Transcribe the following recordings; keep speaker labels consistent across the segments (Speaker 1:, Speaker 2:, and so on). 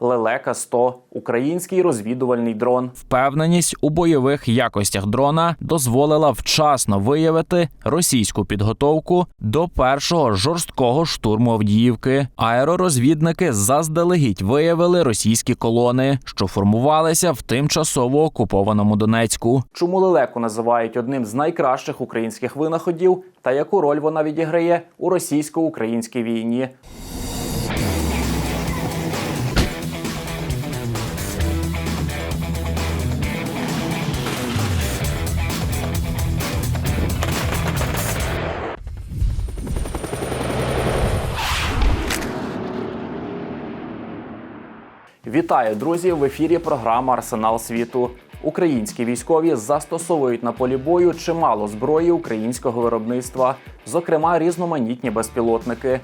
Speaker 1: Лелека 100 український розвідувальний дрон.
Speaker 2: Впевненість у бойових якостях дрона дозволила вчасно виявити російську підготовку до першого жорсткого штурму Авдіївки. Аеророзвідники заздалегідь виявили російські колони, що формувалися в тимчасово окупованому Донецьку.
Speaker 1: Чому лелеку називають одним з найкращих українських винаходів та яку роль вона відіграє у російсько-українській війні? Вітаю, друзі! В ефірі програма Арсенал світу. Українські військові застосовують на полі бою чимало зброї українського виробництва, зокрема різноманітні безпілотники.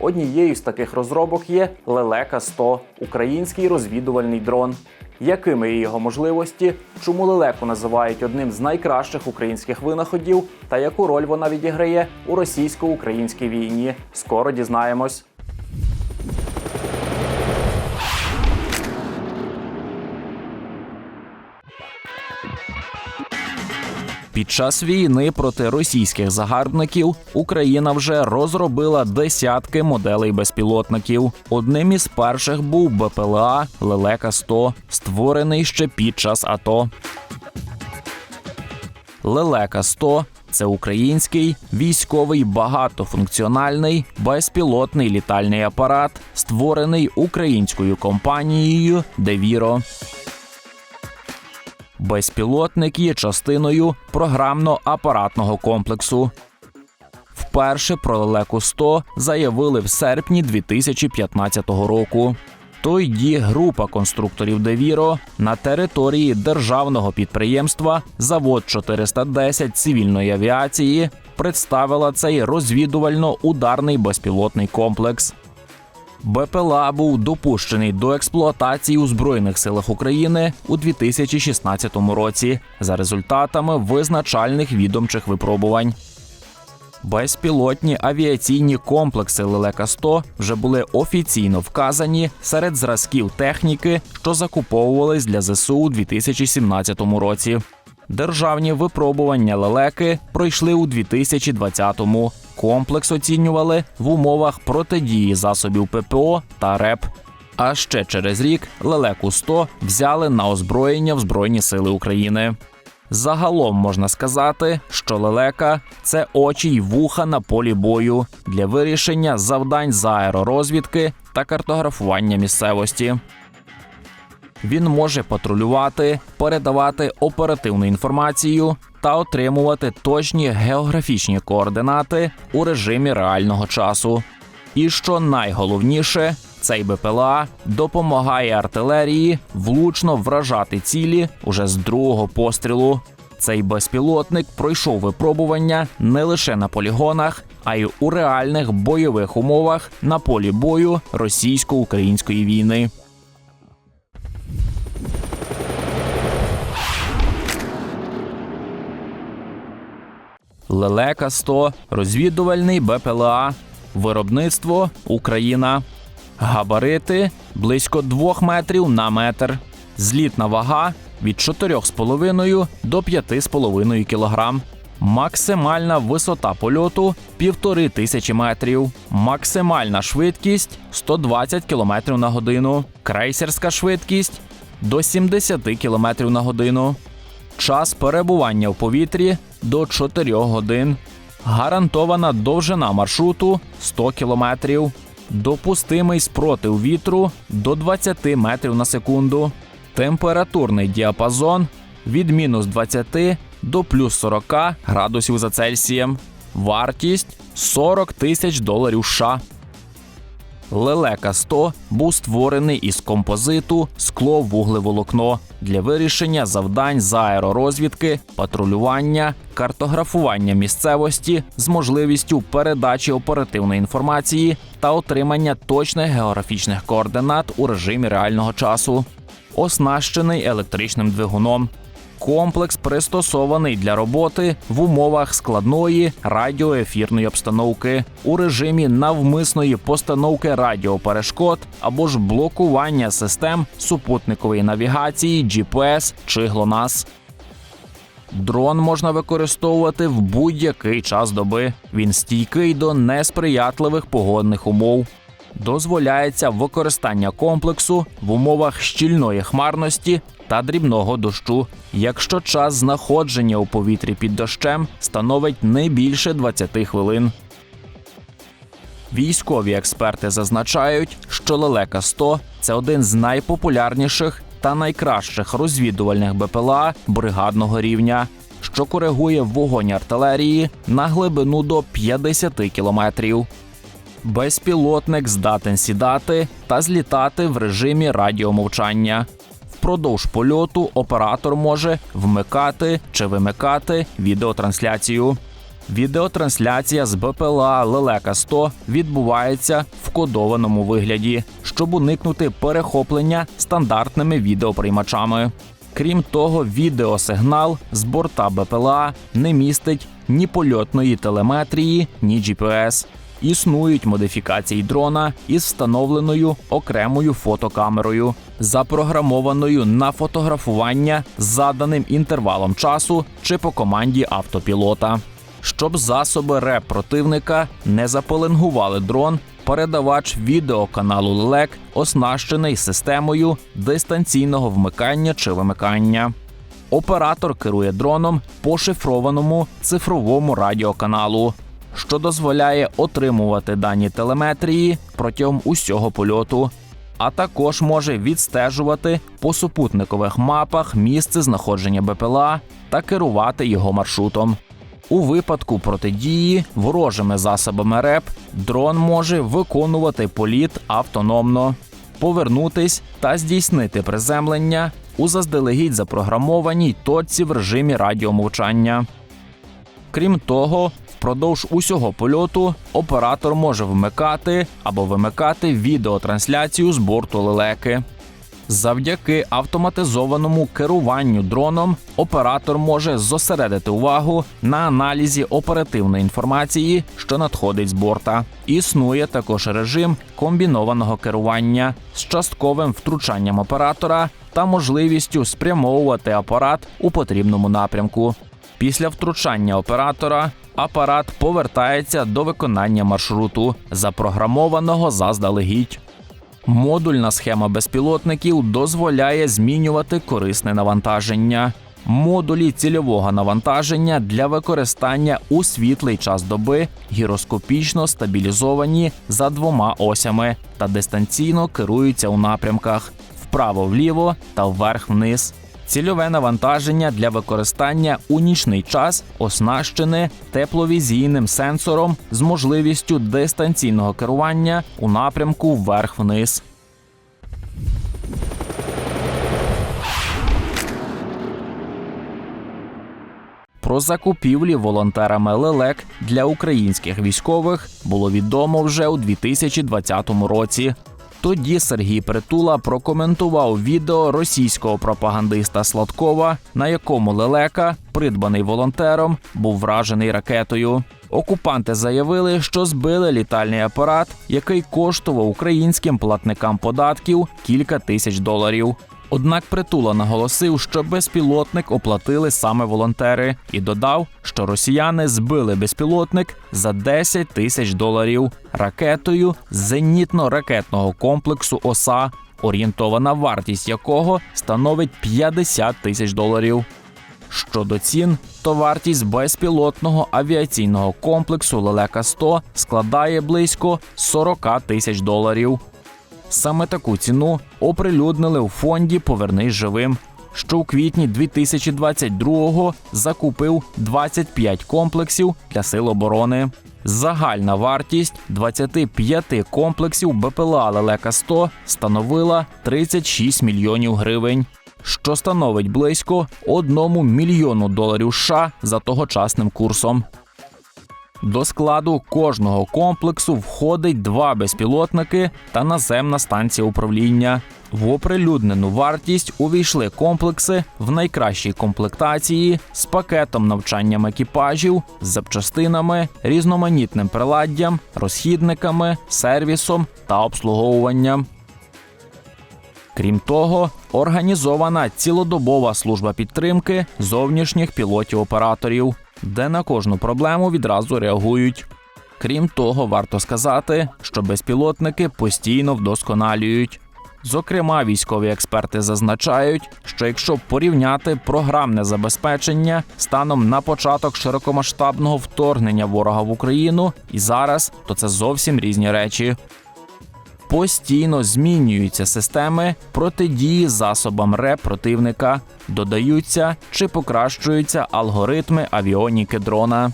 Speaker 1: Однією з таких розробок є Лелека 100 український розвідувальний дрон. Якими є його можливості? Чому лелеку називають одним з найкращих українських винаходів та яку роль вона відіграє у російсько-українській війні? Скоро дізнаємось.
Speaker 2: Під час війни проти російських загарбників Україна вже розробила десятки моделей безпілотників. Одним із перших був БПЛА Лелека 100 створений ще під час АТО. Лелека 100 це український військовий багатофункціональний безпілотний літальний апарат, створений українською компанією Девіро. Безпілотник є частиною програмно-апаратного комплексу. Вперше про лелеку 100 заявили в серпні 2015 року. Тоді група конструкторів Девіро на території державного підприємства Завод 410 цивільної авіації представила цей розвідувально-ударний безпілотний комплекс. БПЛА був допущений до експлуатації у Збройних силах України у 2016 році за результатами визначальних відомчих випробувань. Безпілотні авіаційні комплекси Лелека 100 вже були офіційно вказані серед зразків техніки, що закуповувались для ЗСУ у 2017 році. Державні випробування лелеки пройшли у 2020-му. Комплекс оцінювали в умовах протидії засобів ППО та РЕП. А ще через рік лелеку 100 взяли на озброєння в Збройні Сили України. Загалом можна сказати, що лелека це очі й вуха на полі бою для вирішення завдань з аеророзвідки та картографування місцевості. Він може патрулювати, передавати оперативну інформацію та отримувати точні географічні координати у режимі реального часу. І що найголовніше, цей БПЛА допомагає артилерії влучно вражати цілі уже з другого пострілу. Цей безпілотник пройшов випробування не лише на полігонах, а й у реальних бойових умовах на полі бою російсько-української війни. Лелека 100 розвідувальний БПЛА. Виробництво Україна. Габарити близько 2 метрів на метр. Злітна вага від 4,5 до 5,5 кг. Максимальна висота польоту 1,5 тисячі метрів. Максимальна швидкість 120 км на годину. Крейсерська швидкість до 70 км на годину. Час перебування в повітрі до 4 годин. Гарантована довжина маршруту 100 км. Допустимий спротив вітру до 20 метрів на секунду. Температурний діапазон від мінус 20 до плюс 40 градусів за Цельсієм. Вартість 40 тисяч доларів США. Лелека 100 був створений із композиту скло вуглеволокно для вирішення завдань з аеророзвідки, патрулювання, картографування місцевості з можливістю передачі оперативної інформації та отримання точних географічних координат у режимі реального часу, оснащений електричним двигуном. Комплекс пристосований для роботи в умовах складної радіоефірної обстановки у режимі навмисної постановки радіоперешкод або ж блокування систем супутникової навігації, GPS чи GLONASS. Дрон можна використовувати в будь-який час доби. Він стійкий до несприятливих погодних умов. Дозволяється використання комплексу в умовах щільної хмарності та дрібного дощу, якщо час знаходження у повітрі під дощем становить не більше 20 хвилин. Військові експерти зазначають, що лелека 100 це один з найпопулярніших та найкращих розвідувальних БПЛА бригадного рівня, що коригує вогонь артилерії на глибину до 50 кілометрів. Безпілотник здатен сідати та злітати в режимі радіомовчання. Впродовж польоту оператор може вмикати чи вимикати відеотрансляцію. Відеотрансляція з БПЛА Лелека 100 відбувається в кодованому вигляді, щоб уникнути перехоплення стандартними відеоприймачами. Крім того, відеосигнал з борта БПЛА не містить ні польотної телеметрії, ні GPS. Існують модифікації дрона із встановленою окремою фотокамерою, запрограмованою на фотографування заданим інтервалом часу чи по команді автопілота. Щоб засоби РЕП противника не запеленгували дрон, передавач відеоканалу ЛЕК оснащений системою дистанційного вмикання чи вимикання. Оператор керує дроном по шифрованому цифровому радіоканалу, що дозволяє отримувати дані телеметрії протягом усього польоту, а також може відстежувати по супутникових мапах місце знаходження БПЛА та керувати його маршрутом. У випадку протидії ворожими засобами РЕП дрон може виконувати політ автономно, повернутись та здійснити приземлення у заздалегідь запрограмованій точці в режимі радіомовчання. Крім того, впродовж усього польоту оператор може вмикати або вимикати відеотрансляцію з борту лелеки. Завдяки автоматизованому керуванню дроном оператор може зосередити увагу на аналізі оперативної інформації, що надходить з борта. Існує також режим комбінованого керування з частковим втручанням оператора та можливістю спрямовувати апарат у потрібному напрямку. Після втручання оператора апарат повертається до виконання маршруту, запрограмованого заздалегідь. Модульна схема безпілотників дозволяє змінювати корисне навантаження. Модулі цільового навантаження для використання у світлий час доби гіроскопічно стабілізовані за двома осями та дистанційно керуються у напрямках вправо-вліво та вверх-вниз. Цільове навантаження для використання у нічний час оснащене тепловізійним сенсором з можливістю дистанційного керування у напрямку вверх-вниз. Про закупівлі волонтерами лелек для українських військових було відомо вже у 2020 році. Тоді Сергій Притула прокоментував відео російського пропагандиста Сладкова, на якому лелека, придбаний волонтером, був вражений ракетою. Окупанти заявили, що збили літальний апарат, який коштував українським платникам податків кілька тисяч доларів. Однак притула наголосив, що безпілотник оплатили саме волонтери, і додав, що росіяни збили безпілотник за 10 тисяч доларів ракетою зенітно-ракетного комплексу ОСА, орієнтована вартість якого становить 50 тисяч доларів. Щодо цін, то вартість безпілотного авіаційного комплексу Лелека 100 складає близько 40 тисяч доларів. Саме таку ціну оприлюднили у фонді Повернись живим, що у квітні 2022-го закупив 25 комплексів для сил оборони. Загальна вартість 25 комплексів БПЛА Лелека 100 становила 36 мільйонів гривень, що становить близько 1 мільйону доларів США за тогочасним курсом. До складу кожного комплексу входить два безпілотники та наземна станція управління. В оприлюднену вартість увійшли комплекси в найкращій комплектації з пакетом навчанням екіпажів, з запчастинами, різноманітним приладдям, розхідниками, сервісом та обслуговуванням. Крім того, організована цілодобова служба підтримки зовнішніх пілотів-операторів, де на кожну проблему відразу реагують. Крім того, варто сказати, що безпілотники постійно вдосконалюють. Зокрема, військові експерти зазначають, що якщо порівняти програмне забезпечення станом на початок широкомасштабного вторгнення ворога в Україну і зараз, то це зовсім різні речі. Постійно змінюються системи протидії засобам РЕП противника, додаються чи покращуються алгоритми авіоніки дрона.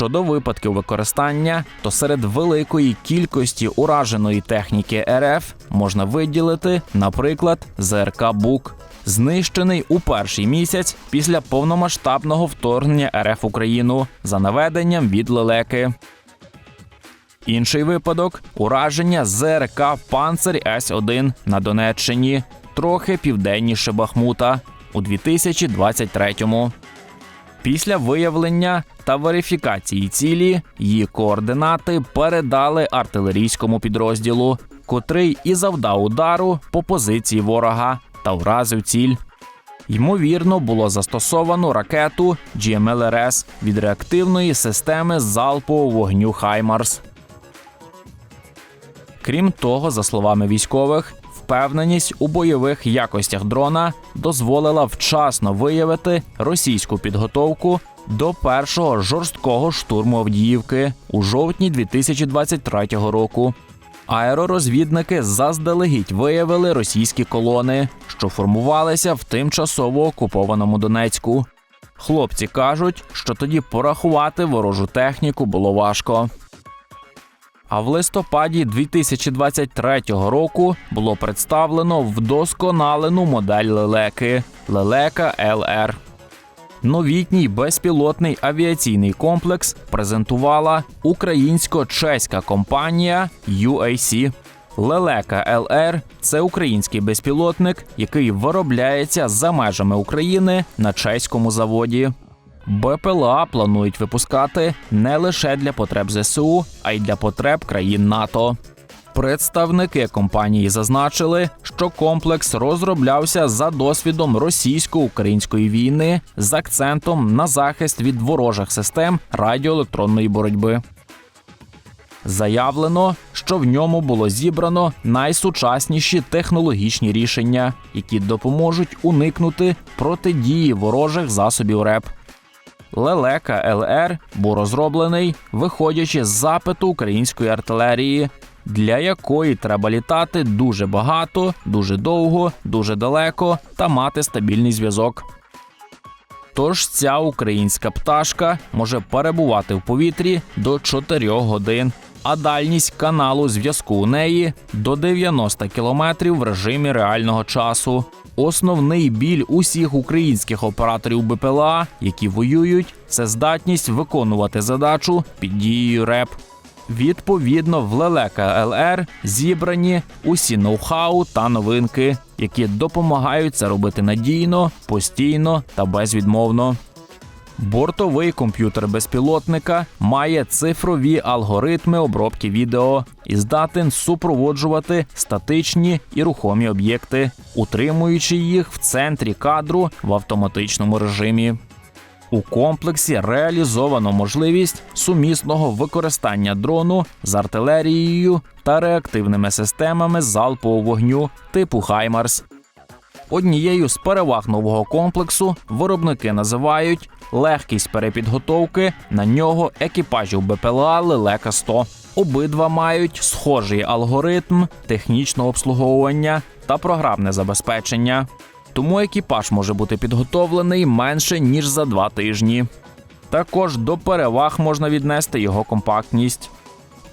Speaker 2: Щодо випадків використання, то серед великої кількості ураженої техніки РФ можна виділити, наприклад, ЗРК Бук, знищений у перший місяць після повномасштабного вторгнення РФ Україну за наведенням від лелеки. Інший випадок ураження ЗРК Панцирь С-1 на Донеччині, трохи південніше Бахмута у 2023-му. Після виявлення та верифікації цілі її координати передали артилерійському підрозділу, котрий і завдав удару по позиції ворога та вразив ціль. Ймовірно, було застосовано ракету GMLRS від реактивної системи залпового вогню Хаймарс. Крім того, за словами військових, впевненість у бойових якостях дрона дозволила вчасно виявити російську підготовку до першого жорсткого штурму Авдіївки у жовтні 2023 року. Аеророзвідники заздалегідь виявили російські колони, що формувалися в тимчасово окупованому Донецьку. Хлопці кажуть, що тоді порахувати ворожу техніку було важко. А в листопаді 2023 року було представлено вдосконалену модель лелеки Лелека ЛР. Новітній безпілотний авіаційний комплекс презентувала українсько-чеська компанія UAC. Лелека ЛР це український безпілотник, який виробляється за межами України на чеському заводі. БПЛА планують випускати не лише для потреб ЗСУ, а й для потреб країн НАТО. Представники компанії зазначили, що комплекс розроблявся за досвідом російсько-української війни з акцентом на захист від ворожих систем радіоелектронної боротьби. Заявлено, що в ньому було зібрано найсучасніші технологічні рішення, які допоможуть уникнути протидії ворожих засобів РЕП. Лелека ЛР був розроблений, виходячи з запиту української артилерії, для якої треба літати дуже багато, дуже довго, дуже далеко та мати стабільний зв'язок. Тож ця українська пташка може перебувати в повітрі до 4 годин, а дальність каналу зв'язку у неї до 90 км в режимі реального часу. Основний біль усіх українських операторів БПЛА, які воюють, це здатність виконувати задачу під дією РЕП. Відповідно, в Лелека ЛР зібрані усі ноу-хау та новинки, які допомагають це робити надійно, постійно та безвідмовно. Бортовий комп'ютер безпілотника має цифрові алгоритми обробки відео і здатен супроводжувати статичні і рухомі об'єкти, утримуючи їх в центрі кадру в автоматичному режимі. У комплексі реалізовано можливість сумісного використання дрону з артилерією та реактивними системами залпового вогню типу Хаймарс. Однією з переваг нового комплексу виробники називають легкість перепідготовки на нього екіпажів БПЛА Лелека 100. Обидва мають схожий алгоритм технічного обслуговування та програмне забезпечення. Тому екіпаж може бути підготовлений менше ніж за два тижні. Також до переваг можна віднести його компактність.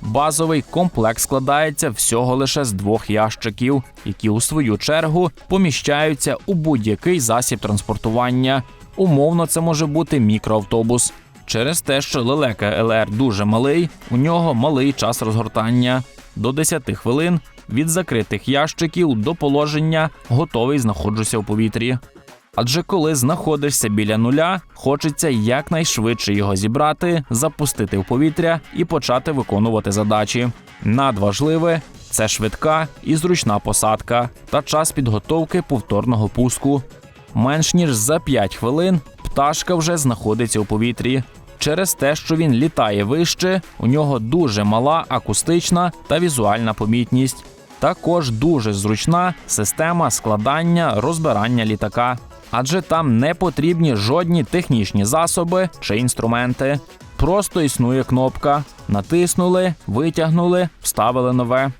Speaker 2: Базовий комплект складається всього лише з двох ящиків, які у свою чергу поміщаються у будь-який засіб транспортування. Умовно, це може бути мікроавтобус. Через те, що лелека ЛР дуже малий, у нього малий час розгортання до 10 хвилин від закритих ящиків до положення готовий знаходжуся у повітрі. Адже коли знаходишся біля нуля, хочеться якнайшвидше його зібрати, запустити в повітря і почати виконувати задачі. Надважливе це швидка і зручна посадка та час підготовки повторного пуску. Менш ніж за 5 хвилин пташка вже знаходиться у повітрі. Через те, що він літає вище, у нього дуже мала акустична та візуальна помітність. Також дуже зручна система складання розбирання літака, адже там не потрібні жодні технічні засоби чи інструменти. Просто існує кнопка: натиснули, витягнули, вставили нове.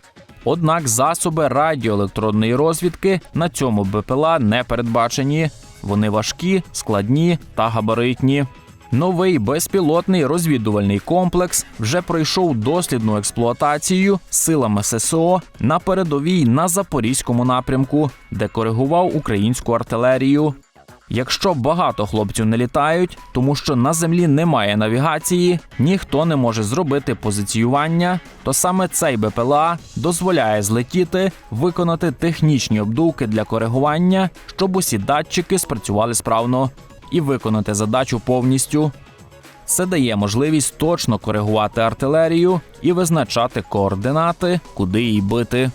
Speaker 2: Однак засоби радіоелектронної розвідки на цьому БПЛА не передбачені. Вони важкі, складні та габаритні. Новий безпілотний розвідувальний комплекс вже пройшов дослідну експлуатацію силами ССО на передовій на запорізькому напрямку, де коригував українську артилерію. Якщо багато хлопців не літають, тому що на землі немає навігації, ніхто не може зробити позиціювання, то саме цей БПЛА дозволяє злетіти, виконати технічні обдувки для коригування, щоб усі датчики спрацювали справно і виконати задачу повністю. Це дає можливість точно коригувати артилерію і визначати координати, куди їй бити.